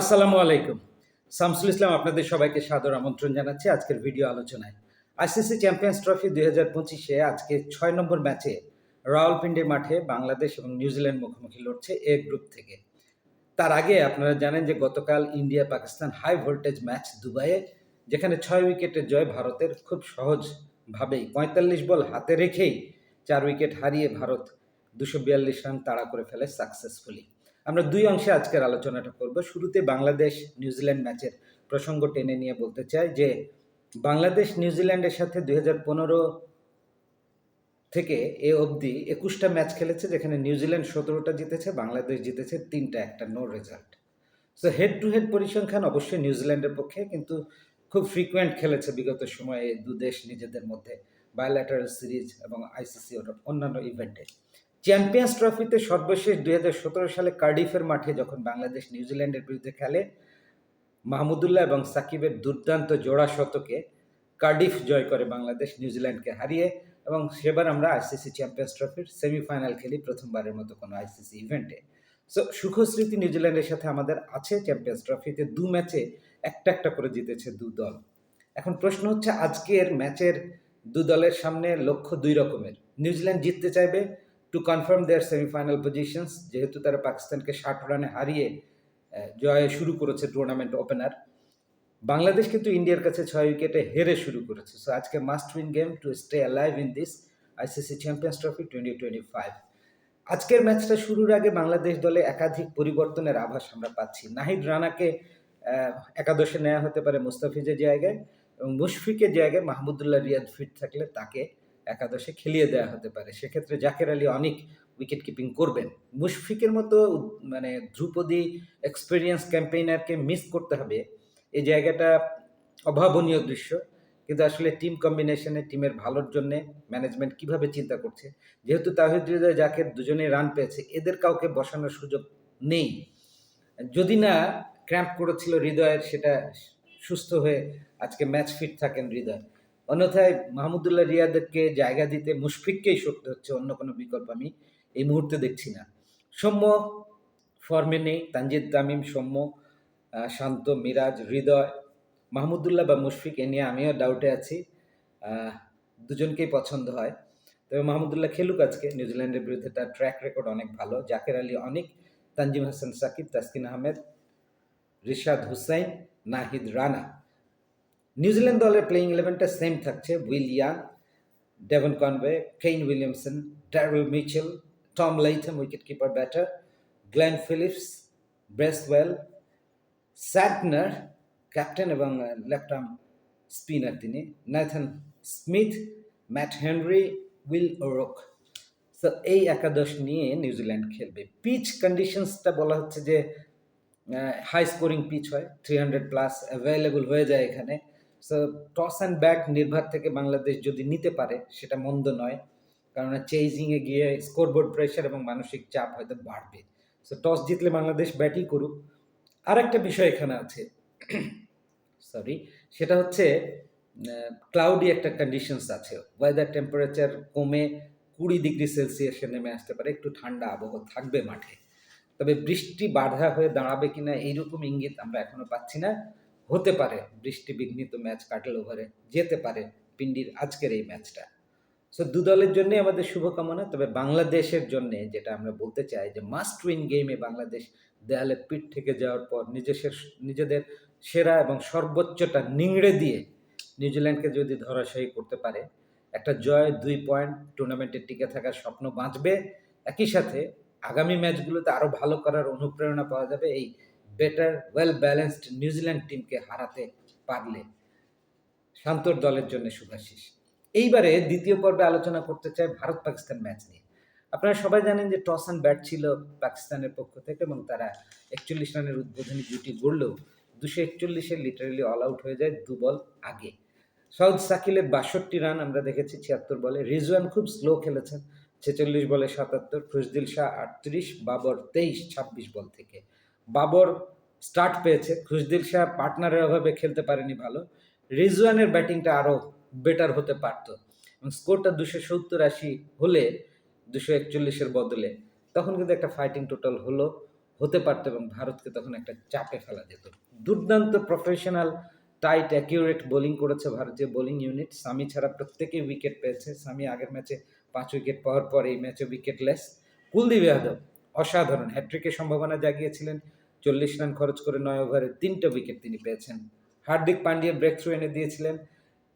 আসসালামু আলাইকুম। শামসুল ইসলাম আপনাদের সবাইকে সাদর আমন্ত্রণ জানাচ্ছি আজকের ভিডিও আলোচনায়। আইসিসি চ্যাম্পিয়ন্স ট্রফি দুই হাজার পঁচিশে আজকে ছয় নম্বর ম্যাচে রাওয়ালপিন্ডির মাঠে বাংলাদেশ এবং নিউজিল্যান্ড মুখোমুখি লড়ছে এ গ্রুপ থেকে। তার আগে আপনারা জানেন যে গতকাল India Pakistan high voltage match দুবাইয়ে, যেখানে ছয় উইকেটের জয় ভারতের খুব সহজভাবেই পঁয়তাল্লিশ বল হাতে রেখেই চার উইকেট হারিয়ে ভারত দুশো বিয়াল্লিশ রান তাড়া করে ফেলে সাকসেসফুলি আমরা দুই অংশে আজকের আলোচনাটা করব। শুরুতে বাংলাদেশ নিউজিল্যান্ড ম্যাচের প্রসঙ্গ টেনে নিয়ে বলতে চাই যে, বাংলাদেশ নিউজিল্যান্ডের সাথে দুই থেকে এ অবধি একুশটা ম্যাচ খেলেছে, যেখানে নিউজিল্যান্ড সতেরোটা জিতেছে, বাংলাদেশ জিতেছে তিনটা, একটা no result so head to head পরিসংখ্যান অবশ্যই নিউজিল্যান্ডের পক্ষে, কিন্তু খুব ফ্রিকুয়েন্ট খেলেছে বিগত সময়ে দু দেশ নিজেদের মধ্যে বায়োল্যাটারাল সিরিজ এবং আইসিসি অন্যান্য ইভেন্টে চ্যাম্পিয়ন্স ট্রফিতে সর্বশেষ দুই হাজার সতেরো সালে কার্ডিফের মাঠে যখন বাংলাদেশ নিউজিল্যান্ডের বিরুদ্ধে খেলে, মাহমুদুল্লাহ এবং সাকিবের দুর্দান্ত জোড়া শতকে কার্ডিফ জয় করে বাংলাদেশ নিউজিল্যান্ডকে হারিয়ে এবং সেবার আমরা আইসিসি চ্যাম্পিয়ন্স ট্রফির সেমিফাইনাল খেলি প্রথমবারের মতো কোনো আইসিসি ইভেন্টে। সো সুখস্মৃতি নিউজিল্যান্ডের সাথে আমাদের আছে চ্যাম্পিয়ন্স ট্রফিতে। দু ম্যাচে একটা একটা করে জিতেছে দু দল। এখন প্রশ্ন হচ্ছে, আজকের ম্যাচের দু দলের সামনে লক্ষ্য দুই রকমের। নিউজিল্যান্ড জিততে চাইবে to confirm their semifinal positions যেহেতু তারা পাকিস্তানকে ষাট রানে হারিয়ে জয়ে শুরু করেছে টুর্নামেন্ট ওপেনার বাংলাদেশ কিন্তু ইন্ডিয়ার কাছে ছয় উইকেটে হেরে শুরু করেছে। সো আজকে must win game to stay alive in this ICC Champions Trophy twenty twenty five আজকের ম্যাচটা শুরুর আগে বাংলাদেশ দলে একাধিক পরিবর্তনের আভাস আমরা পাচ্ছি। নাহিদ রানাকে একাদশে নেওয়া হতে পারে মুস্তাফিজের জায়গায় এবং মুশফিকের জায়গায় মাহমুদুল্লাহ রিয়াদ ফিট থাকলে তাকে একাদশে খেলিয়ে দেওয়া হতে পারে। সেক্ষেত্রে জাকের আলী অনেক উইকেট কিপিং করবেন। মুশফিকের মতো মানে ধ্রুপদী এক্সপিরিয়েন্স ক্যাম্পেইনারকে মিস করতে হবে, এই জায়গাটা অভাবনীয় দৃশ্য। কিন্তু আসলে টিম কম্বিনেশনে টিমের ভালোর জন্য ম্যানেজমেন্ট কীভাবে চিন্তা করছে? যেহেতু তাহিদ হৃদয় জাকের দুজনেই রান পেয়েছে, এদের কাউকে বসানোর সুযোগ নেই। যদি না ক্র্যাম্প করেছিল হৃদয়ের, সেটা সুস্থ হয়ে আজকে ম্যাচ ফিট থাকেন হৃদয়। অন্যথায় মাহমুদুল্লাহ রিয়াদকে জায়গা দিতে মুশফিককেই সরতে হচ্ছে অন্য কোনো বিকল্প আমি এই মুহূর্তে দেখছি না। সৌম্য ফর্মে নেই, তানজিদ তামিম, সৌম্য শান্ত, মিরাজ, হৃদয়, মাহমুদুল্লাহ বা মুশফিক এ নিয়ে আমিও ডাউটে আছি দুজনকেই পছন্দ হয়। তবে মাহমুদুল্লাহ খেলুক আজকে, নিউজিল্যান্ডের বিরুদ্ধে তার ট্র্যাক রেকর্ড অনেক ভালো। জাকের আলী অনেক, তানজিম হাসান সাকিব, তাসকিন আহমেদ, রিশাদ হুসাইন, নাহিদ রানা। নিউজিল্যান্ড দলের প্লেইং ইলেভেনটা সেম থাকছে। Will Young Devon Conway Kane Williamson Daryl Mitchell Tom Latham wicket keeper batter Glenn Phillips Bracewell Santner captain এবং লেফট আর্ম স্পিনার তিনি Nathan Smith Matt Henry Will O'Rourke তো এই একাদশ নিয়ে নিউজিল্যান্ড খেলবে। পিচ কন্ডিশনসটা বলা হচ্ছে যে হাই স্কোরিং পিচ হয় থ্রি হান্ড্রেড প্লাস অ্যাভেলেবল হয়ে যায় এখানে। টস অ্যান্ড ব্যাট নির্ভর থেকে বাংলাদেশ যদি নিতে পারে, সেটা মন্দ নয়। কারণ চেজিংয়ে গিয়ে স্কোরবোর্ড প্রেশার এবং মানসিক চাপ হয়তো বাড়বে। সো টস জিতলে বাংলাদেশ ব্যাটই করুক। আর একটা বিষয় এখানে আছে। সরি সেটা হচ্ছে ক্লাউডি একটা কন্ডিশনস আছে। ওয়েদার টেম্পারেচার কমে কুড়ি ডিগ্রি সেলসিয়াসে নেমে আসতে পারে। একটু ঠান্ডা আবহাওয়া থাকবে মাঠে। তবে বৃষ্টি বাধা হয়ে দাঁড়াবে কিনা এইরকম ইঙ্গিত আমরা এখনও পাচ্ছি না। হতে পারে। বৃষ্টি বিঘ্নিত ম্যাচ কাটল ওভারে যেতে পারে পিন্ডির আজকের এই ম্যাচটা। সো দু দলের জন্যই আমাদের শুভকামনা, তবে বাংলাদেশের জন্যে যেটা আমরা বলতে চাই যে মাস্ট উইন গেমে বাংলাদেশ দেয়ালে পিঠ থেকে যাওয়ার পর নিজেদের নিজেদের সেরা এবং সর্বোচ্চটা নিংড়ে দিয়ে নিউজিল্যান্ডকে যদি ধরাশায়ী করতে পারে, একটা জয়, দুই পয়েন্ট, টুর্নামেন্টে টিকে থাকার স্বপ্ন বাঁচবে। একই সাথে আগামী ম্যাচগুলোতে আরও ভালো করার অনুপ্রেরণা পাওয়া যাবে এই বেটার ওয়েল ব্যালেন্সড নিউজিল্যান্ড টিমকে হারাতে পারলে শান্তর দলের জন্য শুভাশিস। এইবারে দ্বিতীয় পর্বে আলোচনা করতে চাই ভারত পাকিস্তান ম্যাচ নিয়ে। আপনারা সবাই জানেন যে টস অ্যান্ড ব্যাট ছিল পাকিস্তানের পক্ষ থেকে এবং তারা একচল্লিশ রানের উদ্বোধনী জুটি গড়লেও দুশো একচল্লিশে লিটারেলি অল আউট হয়ে যায় দু বল আগে। সৌদ সাকিলের বাষট্টি রান আমরা দেখেছি ছিয়াত্তর বলে। রিজওয়ান খুব স্লো খেলেছেন, ছেচল্লিশ বলে সাতাত্তর খুশদিল শাহ আটত্রিশ, বাবর তেইশ, ছাব্বিশ বল থেকে। বাবর স্টার্ট পেয়েছে। খুশদিল শাহ পার্টনারের অভাবে খেলতে পারেনি ভালো। রিজওয়ানের ব্যাটিংটা আরও বেটার হতে পারত। এবং স্কোরটা দুশো সত্তর আশি হলে দুশো একচল্লিশের বদলে তখন কিন্তু একটা ফাইটিং টোটাল হলো, হতে পারতো এবং ভারতকে তখন একটা চাপে ফেলা যেত। দুর্দান্ত প্রফেশনাল টাইট অ্যাকিউরেট বোলিং করেছে ভারতীয় বোলিং ইউনিট সামি ছাড়া প্রত্যেকেই উইকেট পেয়েছে। সামি আগের ম্যাচে পাঁচ উইকেট পাওয়ার পর এই ম্যাচে উইকেট লেস কুলদীপ যাদব অসাধারণ হ্যাট্রিকের সম্ভাবনা জাগিয়েছিলেন। চল্লিশ রান খরচ করে নয় ওভারে তিনটে উইকেট তিনি পেয়েছেন। হার্দিক পান্ডিয়া ব্রেক থ্রু এনে দিয়েছিলেন।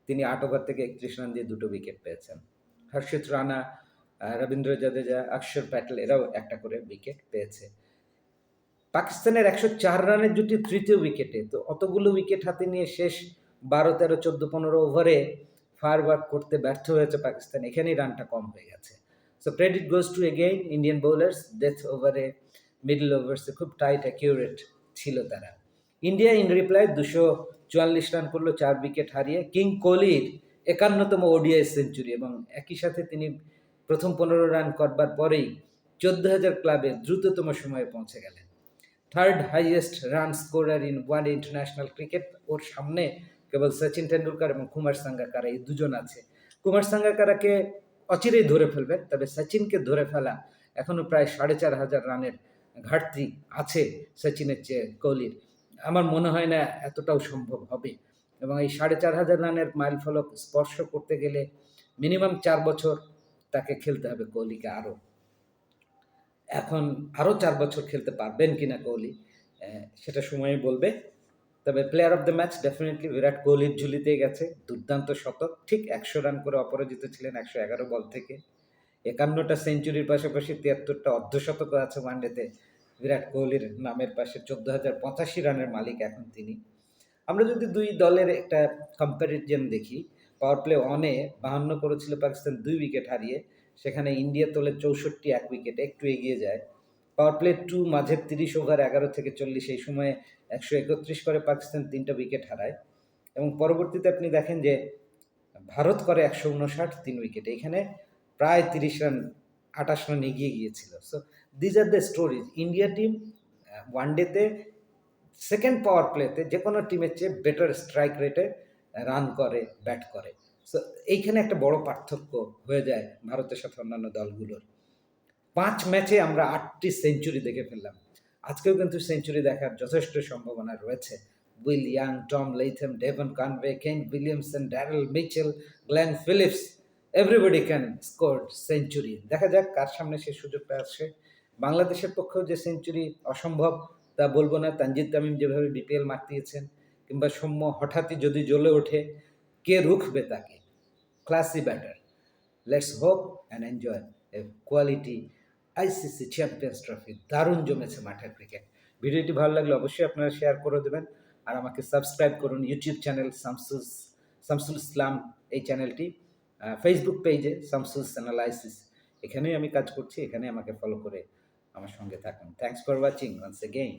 তিনি আট ওভার থেকে একত্রিশ রান দিয়ে দুটো উইকেট পেয়েছেন। হর্ষিত রানা রবীন্দ্র জাদেজা অক্ষর প্যাটেল এরাও একটা করে উইকেট পেয়েছে। পাকিস্তানের একশো চার রানের জুটি তৃতীয় উইকেটে তো অতগুলো উইকেট হাতে নিয়ে শেষ বারো, তেরো, চোদ্দ, পনেরো ওভারে ফায়ার ওয়ার্ক করতে ব্যর্থ হয়েছে পাকিস্তান। এখানেই রানটা কম হয়ে গেছে। So credit goes to again Indian bowlers death ওভারে মিডল ওভার্সে খুব টাইট অ্যাকিউরেট ছিল তারা। ইন্ডিয়া ইন রিপ্লাই দুশো চুয়াল্লিশ রান করল, চার উইকেট হারিয়ে। কিং কোহলির একান্নতম ওডিআই সেঞ্চুরি এবং একই সাথে তিনি প্রথম পনেরো রান করবার পরেই চোদ্দ হাজার ক্লাবে দ্রুততম সময়ে পৌঁছে গেলেন। Third highest run scorer in one international cricket ওর সামনে কেবল সচিন টেন্ডুলকার এবং কুমার সাঙ্গাকারা, এই দুজন আছে। কুমার সাঙ্গাকারাকে অচিরেই ধরে ফেলবেন তবে সচিনকে ধরে ফেলা এখনও প্রায় সাড়ে চার হাজার রানের ঘাটতি আছে সচিনের চেয়ে কোহলির আমার মনে হয় না এতটাও সম্ভব হবে। এবং এই সাড়ে চার হাজার রানের মাইল ফলক স্পর্শ করতে গেলে মিনিমাম চার বছর তাকে খেলতে হবে কোহলিকে আরও। এখন আরও চার বছর খেলতে পারবেন কিনা কোহলি সেটা সময়ই বলবে। তবে player of the match definitely Virat কোহলির ঝুলিতেই গেছে, দুর্দান্ত শতক। ঠিক একশো রান করে অপরাজিত ছিলেন একশো এগারো বল থেকে। একান্নটা সেঞ্চুরির পাশাপাশি তিয়াত্তরটা অর্ধশতকও আছে ওয়ানডেতে বিরাট কোহলির নামের পাশে চোদ্দ হাজার পঁচাশি রানের মালিক এখন তিনি। আমরা যদি দুই দলের একটা কম্প্যারিজন দেখি পাওয়ার প্লে অনে বাহান্ন করেছিল পাকিস্তান, দুই উইকেট হারিয়ে, সেখানে ইন্ডিয়া তোলে চৌষট্টি, এক উইকেটে একটু এগিয়ে যায়। পাওয়ার প্লে টু মাঝের তিরিশ ওভার এগারো থেকে চল্লিশ, এই সময়ে একশো একত্রিশ করে পাকিস্তান তিনটা উইকেট হারায়। এবং পরবর্তীতে আপনি দেখেন যে ভারত করে একশো উনষাট, তিন উইকেটে এখানে প্রায় তিরিশ রান, আঠাশ রান এগিয়ে গিয়েছিল। So these are the stories India team one ডেতে সেকেন্ড পাওয়ার প্লেতে যে কোনো টিমের চেয়ে বেটার স্ট্রাইক রেটে রান করে ব্যাট করে। সো এইখানে একটা বড় পার্থক্য হয়ে যায় ভারতের সাথে অন্যান্য দলগুলোর। পাঁচ ম্যাচে আমরা আটটি সেঞ্চুরি দেখে ফেললাম। আজকেও কিন্তু সেঞ্চুরি দেখার যথেষ্ট সম্ভাবনা রয়েছে। Will Young Tom Latham Devon Conway Kane Williamson Daryl Mitchell Glenn Phillips everybody can score century দেখা যাক কার সামনে সে সুযোগটা আসে। বাংলাদেশের পক্ষেও যে সেঞ্চুরি অসম্ভব তা বলব না। তানজিদ তামিম যেভাবে বিপিএল মাতিয়েছেন কিংবা সৌম্য হঠাৎই যদি জ্বলে ওঠে, কে রুখবে তাকে? Classy batter let's hope and enjoy a quality ICC Champions Trophy দারুণ জমেছে মাঠের ক্রিকেট ভিডিওটি ভালো লাগলে অবশ্যই আপনারা শেয়ার করে দেবেন আর আমাকে সাবস্ক্রাইব করুন ইউটিউব চ্যানেল শামসুল শামসুল ইসলাম এই চ্যানেলটি ফেসবুক পেজে শামসুল অ্যানালাইসিস এখানেই আমি কাজ করছি এখানে আমাকে ফলো করে আমার সঙ্গে থাকুন। Thanks for watching once again